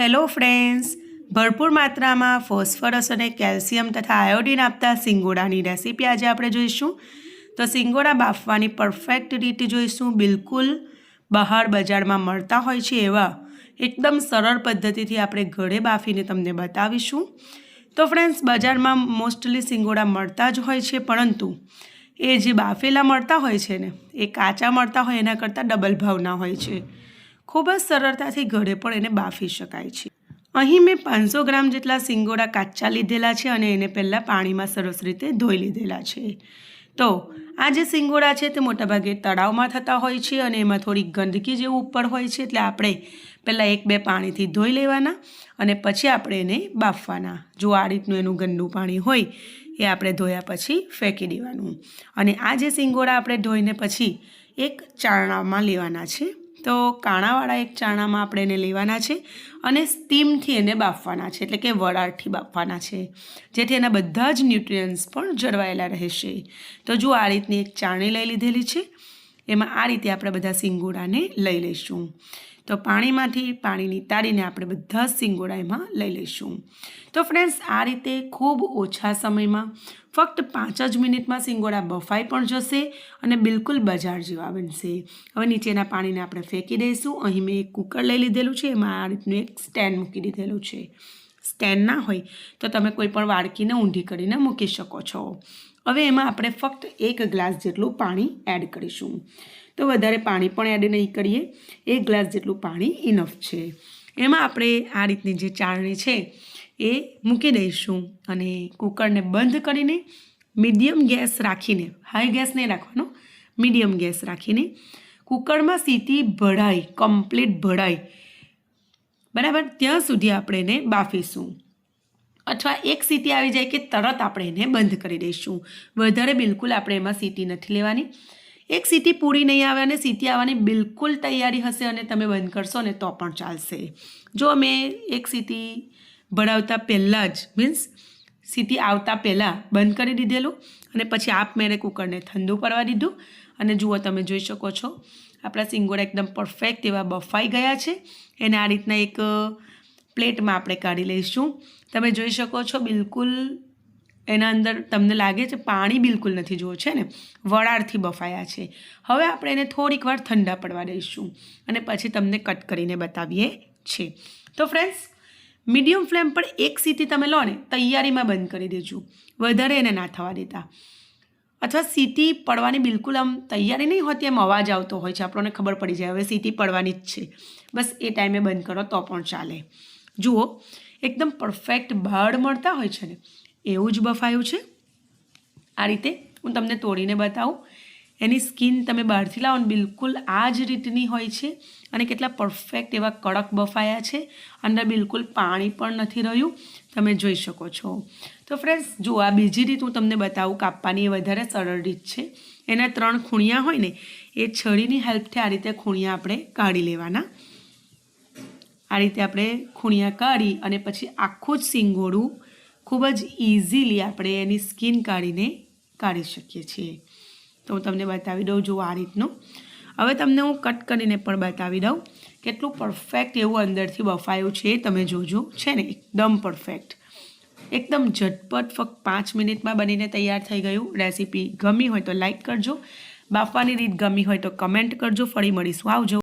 Hello friends. ભરપૂર માત્રામાં phosphorus અને કેલ્શિયમ તથા આયોડિન આપતા સિંગોડાની રેસીપી આજે આપણે જોઈશું. તો સિંગોડા બાફવાની પરફેક્ટ રીતે જોઈશું. બિલકુલ બહાર બજારમાં મળતા હોય છે એવા એકદમ સરળ પદ્ધતિથી આપણે ઘરે બાફીને તમને બતાવીશું. તો ફ્રેન્ડ્સ, બજારમાં મોસ્ટલી સિંગોડા મળતા જ હોય છે, પરંતુ એ જે બાફેલા મળતા હોય છે ને, એ કાચા મળતા હોય એના કરતાં ડબલ ભાવના હોય છે. ખૂબ જ સરળતાથી ઘરે પણ એને બાફી શકાય છે. અહીં મેં પાંચસો ગ્રામ જેટલા સિંગોડા કાચા લીધેલા છે અને એને પહેલાં પાણીમાં સરસ રીતે ધોઈ લીધેલા છે. તો, આ જે સિંગોડા છે તે મોટાભાગે તળાવમાં થતા હોય છે અને એમાં થોડી ગંદકી જેવું ઉપર હોય છે એટલે આપણે પહેલાં એક બે પાણીથી ધોઈ લેવાના અને પછી આપણે એને બાફવાના. જો આ રીતનું એનું ગંદુ પાણી હોય, એ આપણે ધોયા પછી ફેંકી દેવાનું. અને આ જે સિંગોડા આપણે ધોઈને પછી એક ચારણામાં લેવાના છે. તો કાણાવાળા એક ચાણામાં આપણે એને લેવાના છે અને સ્ટીમથી એને બાફવાના છે, એટલે કે વરાળથી બાફવાના છે. જેથી એના બધા જ ન્યુટ્રિયન્ટ્સ પણ જળવાયેલા રહેશે. તો જો આ રીતની એક ચાણી લઈ લીધેલી છે. એમાં આ રીતે આપણે બધા સિંગોડાને લઈ લઈશું. તો પાણીમાંથી પાણી નિતારીને આપણે બધા સિંગોડા એમાં લઈ લઈશું. તો ફ્રેન્ડ્સ આ રીતે ખૂબ ઓછા સમયમાં ફક્ત પાંચ જ મિનિટમાં સિંગોડા બફાઈ પણ જશે અને બિલકુલ બજાર જેવા બનશે. હવે નીચેના પાણીને આપણે ફેંકી દઈશું. અહીં મેં એક કુકર લઈ લીધેલું છે. એમાં આ રીતનું એક સ્ટેન્ડ મૂકી દીધેલું છે. સ્ટેન્ડ ના હોય તો તમે કોઈ પણ વાડકીને ઊંધી કરીને મૂકી શકો છો. હવે એમાં આપણે ફક્ત એક ગ્લાસ જેટલું પાણી એડ કરીશું. તો વધારે પાણી પણ એડ નહીં કરીએ. એક ગ્લાસ જેટલું પાણી ઇનફ છે. એમાં આપણે આ રીતની જે ચાળણી છે એ મૂકી દઈશું અને કુકરને બંધ કરીને મીડિયમ ગેસ રાખીને હાઈ ગેસ નહીં રાખવાનો, મીડિયમ ગેસ રાખીને કુકરમાં સીટી ભળાય કમ્પ્લીટ ભળાય બરાબર? ત્યાં સુધી આપણે એને બાફીશું. અથવા એક સીટી આવી જાય કે તરત આપણે એને બંધ કરી દઈશું. વધારે બિલકુલ આપણે એમાં સીટી નથી લેવાની. એક સીટી પૂરી નહીં આવે અને સીટી આવવાની બિલકુલ તૈયારી હશે અને તમે બંધ કરશો ને તો પણ ચાલશે. જો મેં એક સીટી ભરાવતા પહેલાં જ મીન્સ સીટી આવતા પહેલાં બંધ કરી દીધેલું અને પછી આપમેળે કુકરને ઠંડુ પડવા દીધું અને જુઓ તમે જોઈ શકો છો, આપણા સિંગોડા એકદમ પરફેક્ટ એવા બફાઈ ગયા છે. એને આ રીતના એક પ્લેટમાં આપણે કાઢી લઈશું. તમે જોઈ શકો છો બિલકુલ એના અંદર તમને લાગે છે પાણી બિલકુલ નથી, જુઓ છે ને વરાળથી બફાયા છે. હવે આપણે એને થોડીક વાર ઠંડા પડવા દઈશું અને પછી તમને કટ કરીને બતાવીએ છીએ. તો ફ્રેન્ડ્સ મીડિયમ ફ્લેમ પર એક સીટી તમે લો ને, તૈયારીમાં બંધ કરી દેજો. વધારે એને ના થવા દેતા. અથવા સીટી પડવાની બિલકુલ આમ તૈયારી નહીં હોતી, એમ અવાજ આવતો હોય છે. આપણને ખબર પડી જાય, હવે સીટી પડવાની જ છે. બસ એ ટાઈમે બંધ કરો, તો પણ ચાલે. જુઓ, એકદમ પરફેક્ટ બહાર મળતા હોય છે ને એવું જ બફાયું છે? આ રીતે હું તમને તોડીને બતાવું. એની સ્કિન તમે બહારથી લાવો ને બિલકુલ આ જ રીતની હોય છે અને કેટલા પરફેક્ટ એવા કડક બફાયા છે. અંદર બિલકુલ પાણી પણ નથી રહ્યું. તમે જોઈ શકો છો. તો ફ્રેન્ડ્સ જો આ બીજી રીત હું તમને બતાવું, કાપવાની એ વધારે સરળ રીત છે. એના ત્રણ ખૂણિયા હોય ને, એ છડીની હેલ્પથી આ રીતે ખૂણિયા આપણે કાઢી લેવાના. આ રીતે આપણે ખૂણિયા કાઢી અને પછી આખું જ સિંગોડું ખૂબ જ ઇઝીલી આપણે એની સ્કિન કાઢીને કાઢી શકીએ છીએ. તો હું તમને બતાવી દઉં જો આ રીતનું. હવે તમને હું કટ કરીને પણ બતાવી દઉં કેટલું પરફેક્ટ એવું અંદરથી બફાયું છે. તમે જોજો, છે ને? એકદમ પરફેક્ટ એકદમ ઝટપટ ફક્ત પાંચ મિનિટમાં બનીને તૈયાર થઈ ગયું. રેસીપી ગમી હોય તો લાઇક કરજો. બાફવાની રીત ગમી હોય તો કમેન્ટ કરજો. ફરી મળીશું. આવજો.